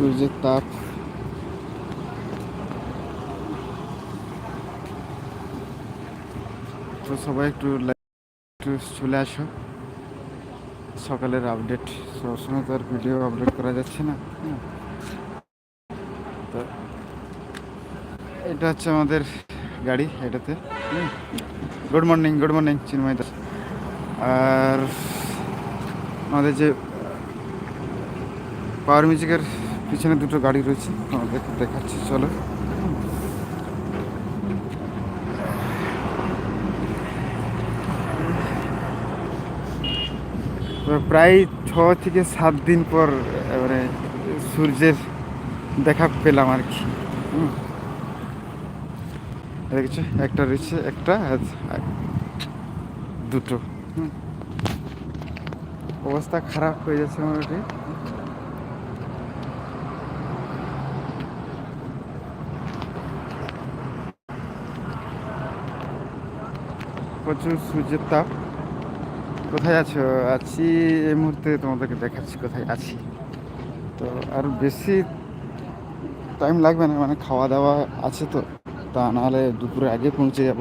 সূর্যের তাপ তো সবাই একটু একটু চলে আসো। সকালের আপডেট সবসময় তো আর ভিডিও আপলোড করা যাচ্ছে না। হুম। তো এটা হচ্ছে আমাদের গাড়ি এটাতে। Good morning good morning Chinmoy Das. আর আমাদের যে পাওয়ার মিউজিকের পিছনে দুটো গাড়ি রয়েছে। আমাদের দেখাচ্ছি, চলো। প্রায় ছ থেকে সাত দিন পর মানে সূর্যের দেখা পেলাম আর কি। দেখছ? একটা রয়েছে, একটা দুটো। অবস্থা খারাপ হয়ে যাচ্ছে মোটামুটি। প্রচুর সূর্যের তাপ কোথায় আছো? আছি এই মুহূর্তে তোমাদেরকে দেখাচ্ছি কোথায় আছি। তো আর বেশি টাইম লাগবে না মানে খাওয়া দাওয়া আছে তো, তা নাহলে দুপুরে আগে পৌঁছে যাব।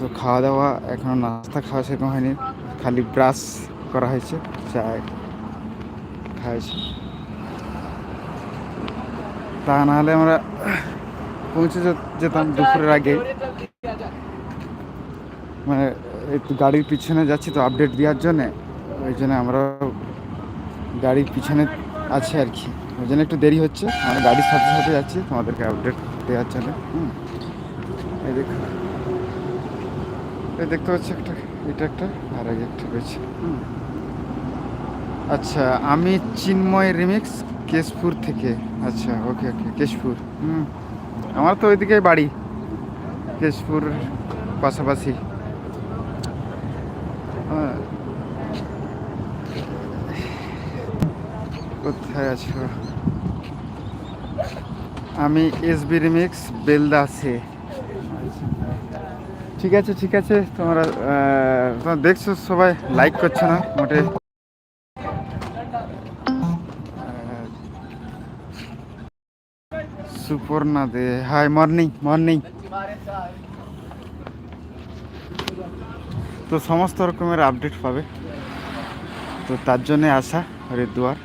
তো খাওয়া দাওয়া, এখনও নাস্তা খাওয়া সেরকম হয়নি, খালি ব্রাশ করা হয়েছে চা খাওয়াইছে তা নাহলে আমরা পৌঁছে যেতাম দুপুরের আগে। মানে একটু গাড়ির পিছনে যাচ্ছি তো আপডেট দেওয়ার জন্যে। ওই জন্য আমরা গাড়ির পিছনে আছে আর কি। ওই জন্য একটু দেরি হচ্ছে। আমরা গাড়ির সাথে সাথে যাচ্ছি তোমাদেরকে আপডেট দেওয়ার জন্য। হুম। এই দেখো। এই দেখতে পাচ্ছি একটা, এটা একটা আর আগে একটা রয়েছে। হুম। আচ্ছা আমি চিন্ময় রিমিক্স কেশপুর থেকে। আচ্ছা ওকে ওকে কেশপুর। হুম। আমার তো ওইদিকে বাড়ি। কেশপুর পাশাপাশি। হ্যাঁ। কোথায় আছো? আমি এস বি রিমিক্স বেলদা আছে ঠিক আছে ঠিক আছে, তোমরা তোমরা দেখছ, সবাই লাইক করছ না, মোটে। Suparna De hi morning morning তো সমস্ত রকমের আপডেট পাবে। তো তার জন্যে আসা হরিদ্বার।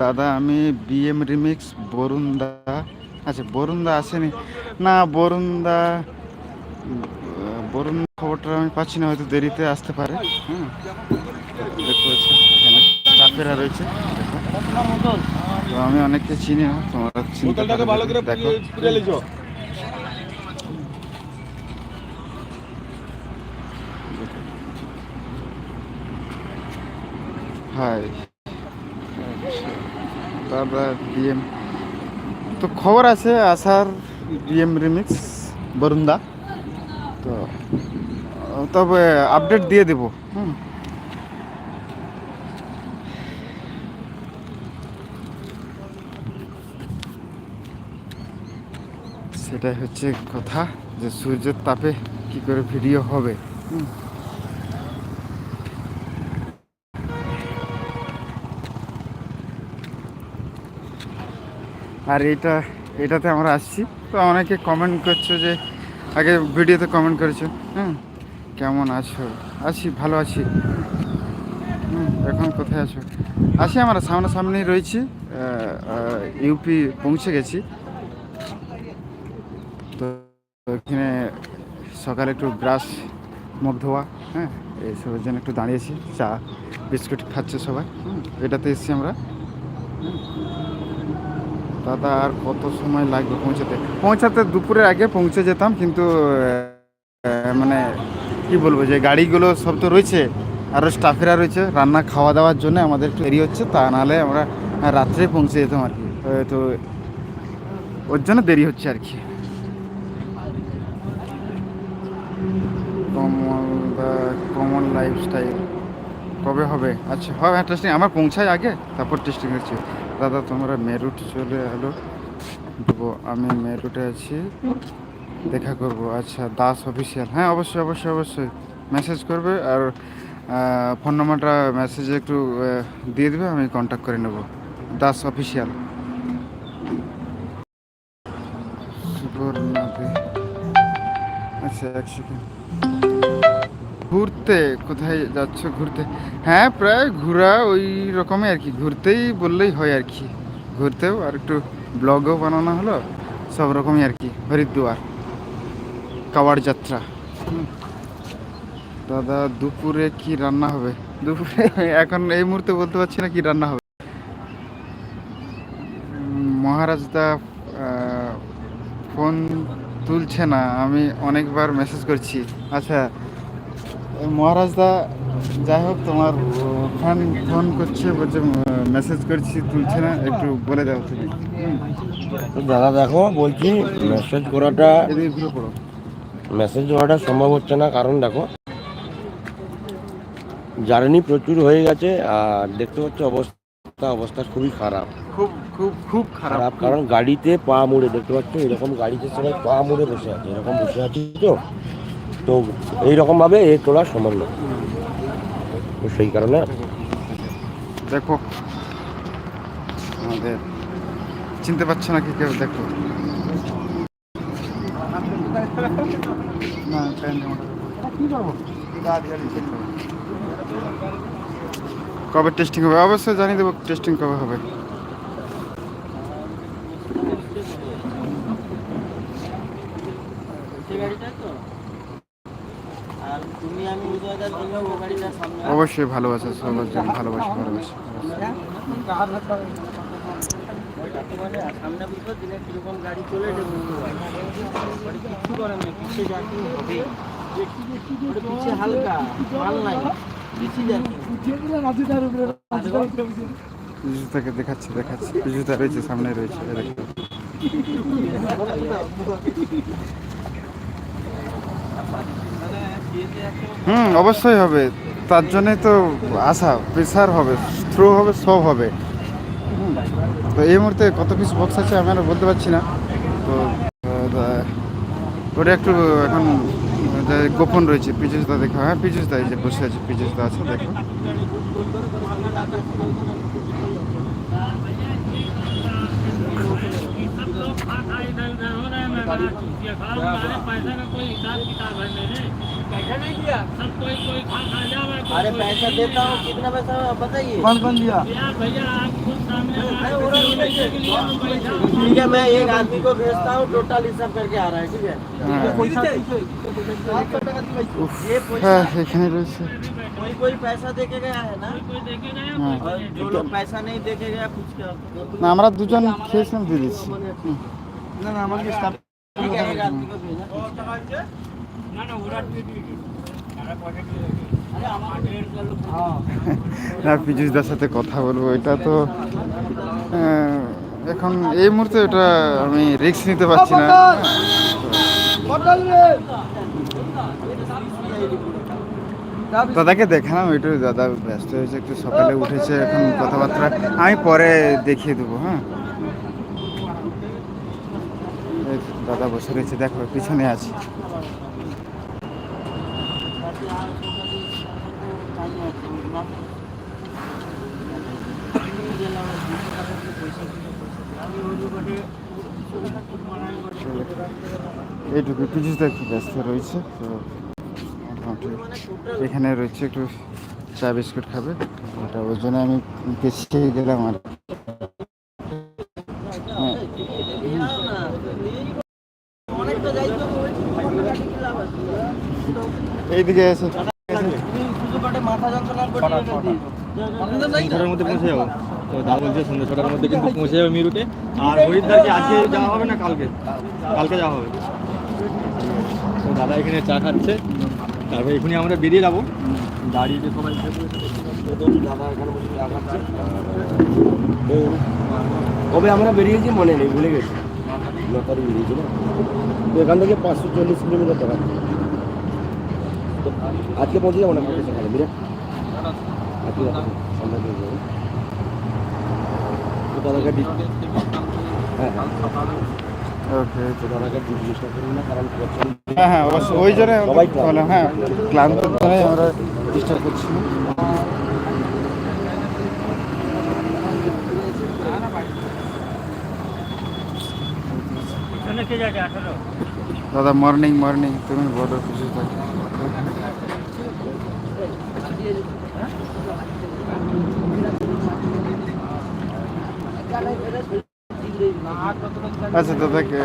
দাদা আমি বিএম রিমিক্স বরুণদা। আচ্ছা বরুণদা আসেনি। না বরুণদা বরুণ খবরটা আমি পাচ্ছি না হয়তো দেরিতে আসতে পারে। হ্যাঁ এখানে স্টাফেরা রয়েছে। তো আমি অনেককে চিনি না তোমরা চিনতে বোতলটাকে ভালো করে দেখো হাই দাদা ডিএম। তো খবর আছে, আসার ডিএম রিমিক্স, বরুণদা। তো, তবে আপডেট দিয়ে দেব, হুম। সেটাই হচ্ছে কথা, যে সূর্যের তাপে কি করে ভিডিও হবে, হুম। আর এটা এটাতে আমরা আসছি। তো অনেকে কমেন্ট করছ যে, আগে ভিডিওতে কমেন্ট করেছ। হ্যাঁ কেমন আছো? আছি, ভালো আছি। এখন কোথায় আছো? আছি আমরা সামনাসামনি রয়েছি ইউপি পৌঁছে গেছি। তো এখানে সকালে একটু ব্রাশ মুখ ধোয়া হ্যাঁ এইসবের জন্য একটু দাঁড়িয়েছি, চা, বিস্কুট খাচ্ছে সবাই। এটাতে এসেছি আমরা। দাদা, আর কত সময় লাগবে পৌঁছাতে? পৌঁছাতে দুপুরের আগে পৌঁছে যেতাম, কিন্তু মানে কি বলব, যে গাড়িগুলো সব তো রয়েছে আরও স্টাফেরা রয়েছে, রান্না খাওয়া দাওয়ার জন্য আমাদের একটু দেরি হচ্ছে, তা নাহলে আমরা রাত্রে পৌঁছে যেতাম আর কি। তো ওর জন্য দেরি হচ্ছে আর কি। কমন লাইফস্টাইল কবে হবে? আচ্ছা হবে টেস্টিং আমার পৌঁছায় আগে, তারপর টেস্টিং হচ্ছে। দাদা, তোমরা মেরুট চলে এলো। দেবো আমি মেরুটে আছি। দেখা করব। আচ্ছা দাস অফিসিয়াল হ্যাঁ অবশ্যই অবশ্যই অবশ্যই। মেসেজ করবে আর ফোন নাম্বারটা মেসেজে একটু দিয়ে দেবে, আমি কন্ট্যাক্ট করে নেব। দাস অফিসিয়াল আচ্ছা এক সেকেন্ড ঘুরতে, কোথায় যাচ্ছ ঘুরতে? হ্যাঁ প্রায় ঘোরা ওই রকমই আর কি। ঘুরতেই বললেই হয় আর কি। ঘুরতেও আর একটু ব্লগও বানানো হলো, সব রকমই আর কি। হরিদ্বার, কাওয়াড় যাত্রা। দাদা, দুপুরে কি রান্না হবে? দুপুরে এখন এই মুহূর্তে বলতে পারছি না কি রান্না হবে। মহারাজদা ফোন তুলছে না, আমি অনেকবার মেসেজ করছি। আচ্ছা মহারাজদা যাই হোক তোমার ফোন ফোন করছে বলছে মেসেজ করছি তুলছে না একটু বলে দাও তুমি। দাদা দেখো বলছি মেসেজ করাটা মেসেজ করাটা সম্ভব হচ্ছে না কারণ দেখো জার্নি প্রচুর হয়ে গেছে আর দেখতে পাচ্ছ অবস্থা অবস্থা খুবই খারাপ। খুব খুব খুব খারাপ। খারাপ কারণ গাড়িতে পা মুড়ে দেখতে পাচ্ছ এরকম গাড়িতে সবাই পা মুড়ে বসে আছে এরকম বসে আছি তো। তো এইরকম ভাবে এ তোলা সম্ভব না তো সেই কারণে দেখো। আমাদের চিনতে পারছ না কি কেউ দেখো কবে টেস্টিং হবে? অবশ্যই জানিয়ে দেবো টেস্টিং কবে হবে আর তুমি আমি উদয়দার জন্য ও গাড়িটা সামনে অবশ্যই ভালোবাসা সবার জন্য ভালোবাসা ভালোবাসা মানে সামনে বুঝব দিনে কীরকম গাড়ি চলে এটা বুঝতে পারব মানে কিছু করার নেই পিছিয়ে জার্কিং হবে ওটা পিছিয়ে হালকা ভালোবাসা নাই পিছিয়ে জার্কিং পিছু থেকে দেখাচ্ছি দেখাচ্ছি। পিছুটা রয়েছে, সামনে রয়েছে হুম, অবশ্যই হবে। তার জন্যই তো আশা প্রেশার হবে থ্রো হবে, সব হবে। তো এই মুহূর্তে কত পিস বক্স আছে আমি আর বলতে পারছি না। তো ওটা একটু এখন গোপন রয়েছে পিজুসদা দেখো। হ্যাঁ পিজুসদা এই যে বসে আছে পিজুসদা আছে, দেখো। अरे पैसा देता हूँ कितना पैसा आप बताइए कौन कौन दिया ठीक है मैं एक आदमी को भेजता हूँ टोटल हिसाब करके आ रहा है ठीक है উফ, ये হ্যাঁ पैसा এখানে রয়েছে कोई कोई पैसा दे के गया है ना হ্যাঁ और जो लोग पैसा नहीं दे के गया कुछ क्या না আমরা দুজন খেয়েছিলাম দিয়ে দিচ্ছি ना ना हमारे स्टाफ ठीक না পিজুষদার সাথে কথা বলব এটা তো এখন এই মুহূর্তে এটা আমি রিক্স নিতে পারছি না। দাদাকে দেখালাম একটু দাদা ব্যস্ত হয়েছে একটু সকালে উঠেছে এখন কথাবার্তা আমি পরে দেখিয়ে দেবো হ্যাঁ। দাদা বসে রয়েছে দেখো পিছনে আছে। এইটুকু পিছুতে একটু ব্যস্ত রয়েছে, তো এখানে রয়েছে, একটু চা বিস্কুট খাবে। ওটা ওই জন্য আমি পেছিয়ে গেলাম আর এইদিকে এসে। মধ্যে পৌঁছে যাব। তো দাদা বলছে, সন্ধ্যা ছটার মধ্যে কিন্তু পৌঁছে যাবে মিরুটে আর হরিদ্বারকে আজকে যাওয়া হবে না কালকে? কালকে যাওয়া হবে। তো দাদা এখানে চা খাচ্ছে। তারপর এখনই আমরা বেরিয়ে যাব। গাড়িতে সবাই। দাদা এখানে চা খাচ্ছে। কবে আমরা বেরিয়েছি মনে নেই, ভুলে গেছি। ন তারিখ বেরিয়েছি না। তো এখান থেকে পাঁচশো চল্লিশ কিলোমিটার তো আজকে পৌঁছে যাব না সকালে? বিরাট আজকে সন্ধ্যা হ্যাঁ হ্যাঁ। ওকে তো দাদাকে জিজ্ঞাসা করি না কারণ হ্যাঁ হ্যাঁ অবশ্যই। ওই জন্য সবাই হ্যাঁ ক্লান্ত জন্যই আমরা ডিস্টার্ব করছি দাদা মর্নিং মর্নিং তুমি বলো কিছু তো। আচ্ছা দাদা কে-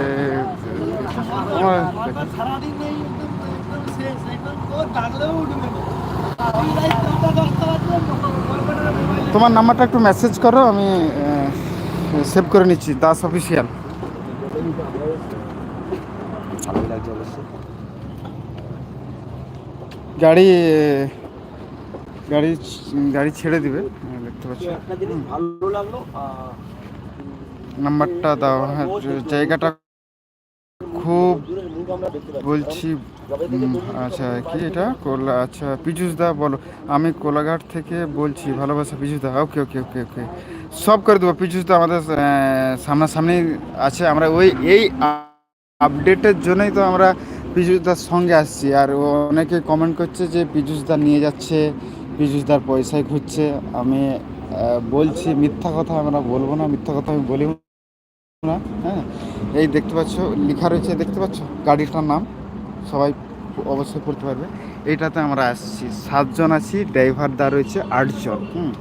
আমার- তোমার নাম্বারটা একটু মেসেজ করো, আমি সেভ করে নিচ্ছি, দাস অফিসিয়াল গাড়ি গাড়ি গাড়ি ছেড়ে দিবে, দেখতে পাচ্ছি। ভালো লাগল নাম্বারটা দাও হ্যাঁ জায়গাটা খুব বলছি আচ্ছা কি এটা? কোলা আচ্ছা পীযুষ দা, বলো। আমি কোলাঘাট থেকে বলছি, ভালোবাসা পীযুষ দা, ওকে ওকে ওকে ওকে। সব করে দেবো, পীযুষ দা আমাদের সামনাসামনি আছে। আমরা ওই, এই আপডেটের জন্যই তো আমরা পীযুষ দার সঙ্গে আসছি। আর ও অনেকে কমেন্ট করছে যে পীযুষ দা নিয়ে যাচ্ছে, পীযুষ দার পয়সায় ঘুরছে। আমি বলছি, মিথ্যা কথা আমরা বলব না, মিথ্যা কথা আমি বলি হ্যাঁ। এই দেখতে পাচ্ছ, লেখা রয়েছে, দেখতে পাচ্ছ? গাড়িটার নাম সবাই অবশ্যই পড়তে পারবে। এইটাতে আমরা আসছি। সাতজন আছি, ড্রাইভার দা রয়েছে, আটজন। হুম।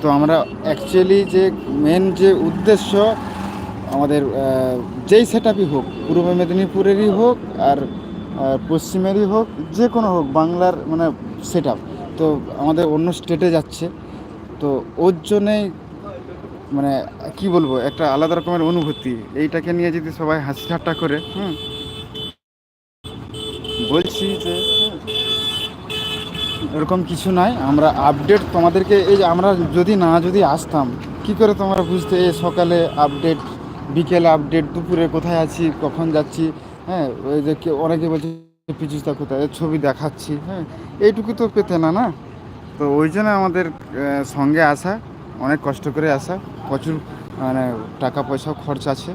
তো আমরা অ্যাকচুয়ালি যে মেন যে উদ্দেশ্য, আমাদের যেই সেট হোক, পূর্ব মেদিনীপুরেরই হোক আর পশ্চিমেরই হোক, যে কোনো হোক, বাংলার মানে সেট তো আমাদের অন্য স্টেটে যাচ্ছে। তো ওর জন্যেই মানে কি বলব, একটা আলাদা রকমের অনুভূতি। এইটাকে নিয়ে যদি সবাই হাসি ঠাট্টা করে, হুম। বলছি যে, এরকম কিছু নাই। আমরা আপডেট তোমাদেরকে, এই আমরা যদি না যদি আসতাম, কি করে তোমরা বুঝতে এই সকালে আপডেট বিকেলে আপডেট দুপুরে কোথায় আছি, কখন যাচ্ছি হ্যাঁ ওই যে অনেকে বলছে পিচুসটা কোথায় ছবি দেখাচ্ছি হ্যাঁ। এইটুকু তো পেতে না না? তো ওই জন্য আমাদের সঙ্গে আসা। অনেক কষ্ট করে আসা। প্রচুর মানে টাকা পয়সাও খরচ আছে।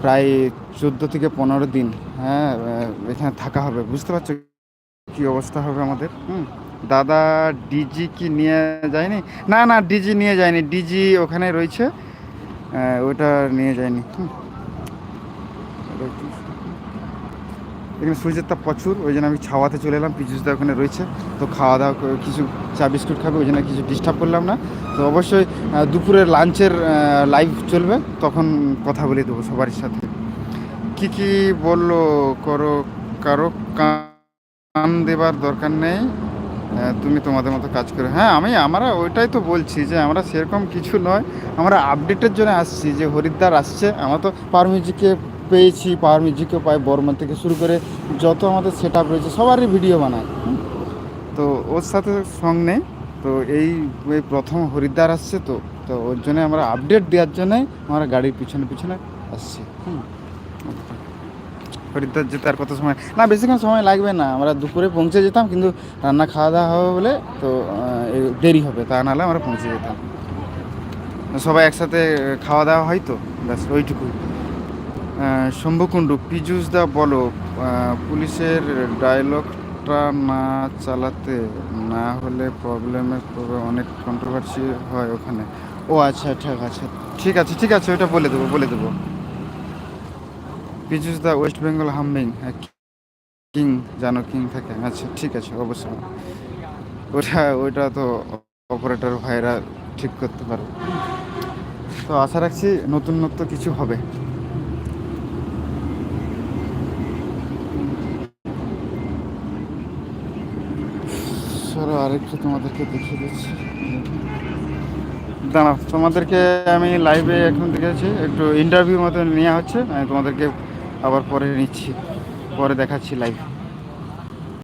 প্রায় চোদ্দ থেকে পনেরো দিন হ্যাঁ এখানে থাকা হবে। বুঝতে পারছ কি অবস্থা হবে আমাদের? হুম। দাদা ডিজি কি নিয়ে যায়নি? না না, ডিজি নিয়ে যায়নি। ডিজি ওখানে রয়েছে। ওটা নিয়ে যায়নি। হুম। এখানে সূর্যের তাপ প্রচুর, ওই জন্য আমি ছাওয়াতে চলে এলাম পিজুসদা ওখানে রয়েছে। তো খাওয়া দাওয়া কিছু চা বিস্কুট খাবে, ওই জন্য কিছু ডিস্টার্ব করলাম না। তো অবশ্যই দুপুরের লাঞ্চের লাইভ চলবে, তখন কথা বলে দেবো সবার সাথে। কি কি বলল করো, কারও কান দেবার দরকার নেই তুমি তোমাদের মতো কাজ করো। হ্যাঁ আমি, আমরা ওইটাই তো বলছি যে আমরা সেরকম কিছু নয়, আমরা আপডেটের জন্য আসছি যে হরিদ্বার আসছে, আমরা তো পাওয়ার মিউজিকে পেয়েছি পাওয়ার মিউজিকও পাই বর্মন থেকে শুরু করে যত আমাদের সেট আপ রয়েছে, সবারই ভিডিও বানায়। তো ওর সাথে সং নেই, তো এই প্রথম হরিদ্বার আসছে তো তো ওর জন্য আমরা আপডেট দেওয়ার জন্যই আমরা গাড়ির পিছনে পিছনে আসছি। হুম। হরিদ্বার যেতে আর কত সময়? না, বেশিক্ষণ সময় লাগবে না, আমরা দুপুরে পৌঁছে যেতাম, কিন্তু রান্না খাওয়া দাওয়া হবে বলে তো দেরি হবে, তা নাহলে আমরা পৌঁছে যেতাম। সবাই একসাথে খাওয়া দাওয়া হয় তো, ব্যাস, ওইটুকুই। শম্ভুকুণ্ডু পীযুষ দা বলো পুলিশের ডায়লগটা না চালাতে না হলে প্রবলেমে অনেক কন্ট্রোভার্সি হয় ওখানে। ও আচ্ছা ঠিক আছে ঠিক আছে ঠিক আছে, ওটা বলে দেবো বলে দেবো। পীযুষ দা ওয়েস্ট বেঙ্গল হামবিং হ্যাঁ কিং, জানো কিং থাকে। আচ্ছা ঠিক আছে, অবশ্যই। ওটা ওইটা তো অপারেটর ভাইরা ঠিক করতে পারবে তো আশা রাখছি নতুনত্ব কিছু হবে। চলো আরেকটু তোমাদেরকে দেখিয়ে দিচ্ছি। দাঁড়াও, তোমাদেরকে আমি লাইভে এখন দেখেছি, একটু ইন্টারভিউ মতো নেওয়া হচ্ছে, আমি তোমাদেরকে আবার পরে নিচ্ছি, পরে দেখাচ্ছি লাইভ